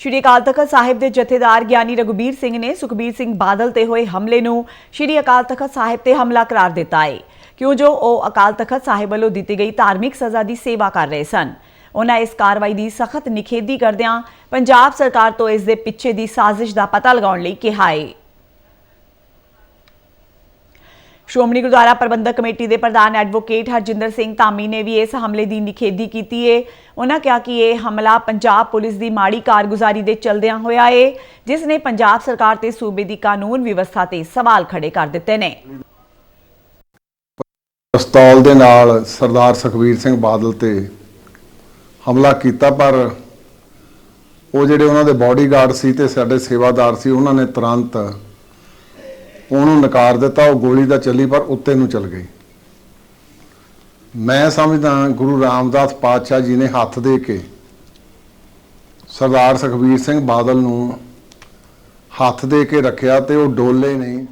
ਸ਼੍ਰੀ ਅਕਾਲ ਤਖਤ ਸਾਹਿਬ ਦੇ ਜਥੇਦਾਰ ਗਿਆਨੀ ਰਘੁਬੀਰ ਸਿੰਘ ਨੇ ਸੁਖਬੀਰ ਸਿੰਘ ਬਾਦਲ ਤੇ ਹੋਏ ਹਮਲੇ ਨੂੰ ਸ਼੍ਰੀ ਅਕਾਲ ਤਖਤ ਸਾਹਿਬ ਤੇ ਹਮਲਾ ਕਰਾਰ ਦਿੱਤਾ ਹੈ ਕਿਉਂ ਜੋ ਉਹ ਅਕਾਲ ਤਖਤ ਸਾਹਿਬ ਵੱਲੋਂ ਦਿੱਤੀ ਗਈ ਧਾਰਮਿਕ ਸਜ਼ਾ ਦੀ ਸੇਵਾ ਕਰ ਰਹੇ ਸਨ। ਉਹਨਾਂ ਇਸ ਕਾਰਵਾਈ ਦੀ ਸਖਤ ਨਿਖੇਧੀ ਕਰਦਿਆਂ ਪੰਜਾਬ ਸਰਕਾਰ ਤੋਂ ਇਸ ਦੇ ਪਿੱਛੇ ਦੀ ਸਾਜ਼ਿਸ਼ ਦਾ ਪਤਾ ਲਗਾਉਣ ਲਈ ਕਿਹਾ ਹੈ ਸ਼੍ਰੋਮਣੀ ਗੁਰਦੁਆਰਾ ਪ੍ਰਬੰਧਕ ਕਮੇਟੀ ਦੇ ਪ੍ਰਧਾਨ ਐਡਵੋਕੇਟ ਹਰਜਿੰਦਰ ਸਿੰਘ ਧਾਮੀ ਨੇ ਵੀ ਇਸ ਹਮਲੇ ਦੀ ਨਿਖੇਧੀ ਕੀਤੀ ਏ। ਉਹਨਾਂ ਕਿਹਾ ਕਿ ਇਹ ਹਮਲਾ ਪੰਜਾਬ ਪੁਲਿਸ ਦੀ ਮਾੜੀ ਕਾਰਗੁਜ਼ਾਰੀ ਦੇ ਚਲਦਿਆਂ ਹੋਇਆ ਹੈ ਜਿਸ ਨੇ ਪੰਜਾਬ ਸਰਕਾਰ ਤੇ ਸੂਬੇ ਦੀ ਕਾਨੂੰਨ ਵਿਵਸਥਾ ਤੇ ਸਵਾਲ ਖੜੇ ਕਰ ਦਿੱਤੇ ਨੇ। ਪਿਸਤੌਲ ਦੇ ਨਾਲ ਸਰਦਾਰ ਸੁਖਬੀਰ ਸਿੰਘ ਬਾਦਲ ਤੇ ਹਮਲਾ ਕੀਤਾ, ਪਰ ਉਹ ਜਿਹੜੇ ਉਹਨਾਂ ਦੇ ਬਾਡੀਗਾਰਡ ਸੀ ਤੇ ਸਾਡੇ ਸੇਵਾਦਾਰ ਸੀ, ਉਹਨਾਂ ਨੇ ਤੁਰੰਤ ਉਹਨੂੰ ਨਕਾਰ ਦਿੱਤਾ, ਉਹ ਗੋਲੀ ਤਾਂ ਚੱਲੀ, ਪਰ ਉੱਤੇ ਨੂੰ ਚੱਲ ਗਈ। ਮੈਂ ਸਮਝਦਾ ਗੁਰੂ ਰਾਮਦਾਸ ਪਾਤਸ਼ਾਹ ਜੀ ਨੇ ਹੱਥ ਦੇ ਕੇ ਸਰਦਾਰ ਸੁਖਬੀਰ ਸਿੰਘ ਬਾਦਲ ਨੂੰ ਹੱਥ ਦੇ ਕੇ ਰੱਖਿਆ ਤੇ ਉਹ ਡੋਲੇ ਨਹੀਂ।